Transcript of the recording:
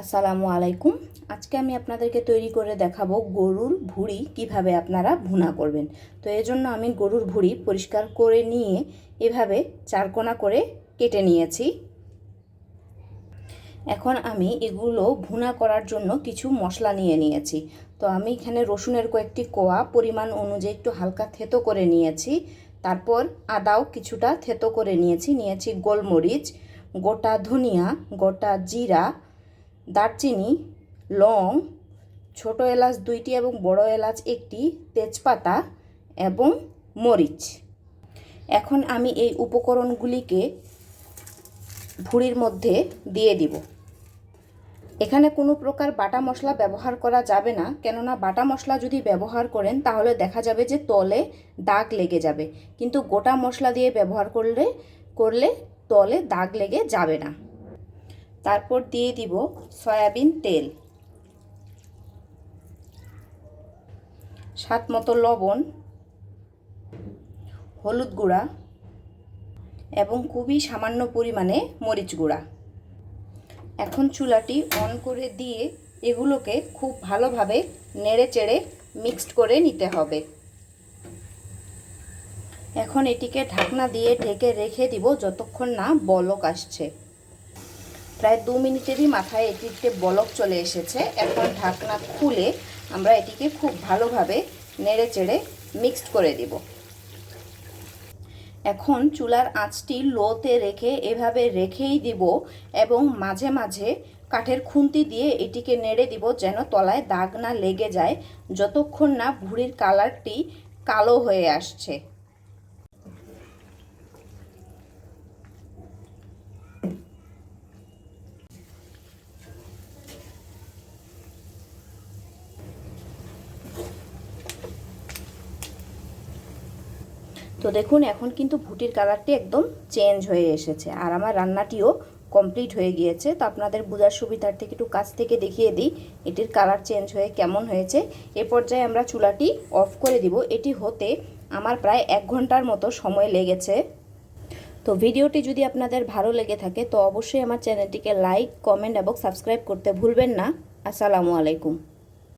আসসালামু আলাইকুম। আজকে আমি আপনাদেরকে তৈরি করে দেখাবো গরুর ভুঁড়ি কীভাবে আপনারা ভুনা করবেন। তো এই জন্য আমি গরুর ভুঁড়ি পরিষ্কার করে নিয়ে এভাবে চারকোনা করে কেটে নিয়েছি। এখন আমি এগুলো ভুনা করার জন্য কিছু মশলা নিয়ে নিয়েছি। তো আমি এখানে রসুনের কয়েকটি কোয়া পরিমাণ অনুযায়ী একটু হালকা থেতো করে নিয়েছি। তারপর আদাও কিছুটা থেতো করে নিয়েছি। নিয়েছি গোলমরিচ, গোটা ধনিয়া, গোটা জিরা দারচিনি, লং, ছোট এলাচ দুইটি এবং বড় এলাচ একটি, তেজপাতা এবং মরিচ। এখন আমি এই উপকরণগুলিকে ভুঁড়ির মধ্যে দিয়ে দিব। এখানে কোনো প্রকার বাটা মশলা ব্যবহার করা যাবে না, কেননা বাটা মশলা যদি ব্যবহার করেন, তাহলে দেখা যাবে যে তলে দাগ লেগে যাবে। কিন্তু গোটা মশলা দিয়ে ব্যবহার করলে করলে তলে দাগ লেগে যাবে না। তারপর দিয়ে দিব সয়াবিন তেল। স্বাদ মতো লবণ, হলুদ গুঁড়া এবং খুবই সামান্য পরিমাণে মরিচ গুঁড়া। এখন চুলাটি অন করে দিয়ে এগুলোকে খুব ভালোভাবে নেড়ে চেড়ে মিক্সড করে নিতে হবে। এখন এটিকে ঢাকনা দিয়ে ঢেকে রেখে দিব যতক্ষণ না বলক আসছে। প্রায় দু মিনিটেরই মাথায় এটিতে বলক চলে এসেছে। এখন ঢাকনা খুলে আমরা এটিকে খুব ভালোভাবে নেড়ে চেড়ে মিক্সড করে দিব। এখন চুলার আঁচটি লোতে রেখে এভাবে রেখেই দিব এবং মাঝে মাঝে কাঠের খুন্তি দিয়ে এটিকে নেড়ে দিব যেন তলায় দাগ না লেগে যায়, যতক্ষণ না ভুঁড়ির কালারটি কালো হয়ে আসছে। তো দেখুন, এখন কিন্তু ভুটির কালারটি একদম চেঞ্জ হয়ে এসেছে। আর আমার রান্নাটিও কমপ্লিট হয়ে গিয়েছে। তো আপনাদের বোঝার সুবিধার থেকে একটু কাছ থেকে দেখিয়ে দিই, এটির কালার চেঞ্জ হয়ে কেমন হয়েছে। এ পর্যায়ে আমরা চুলাটি অফ করে দিব। এটি হতে আমার প্রায় এক ঘণ্টার মতো সময় লেগেছে। তো ভিডিওটি যদি আপনাদের ভালো লেগে থাকে, তো অবশ্যই আমার চ্যানেলটিকে লাইক, কমেন্ট এবং সাবস্ক্রাইব করতে ভুলবেন না। আসসালামু আলাইকুম।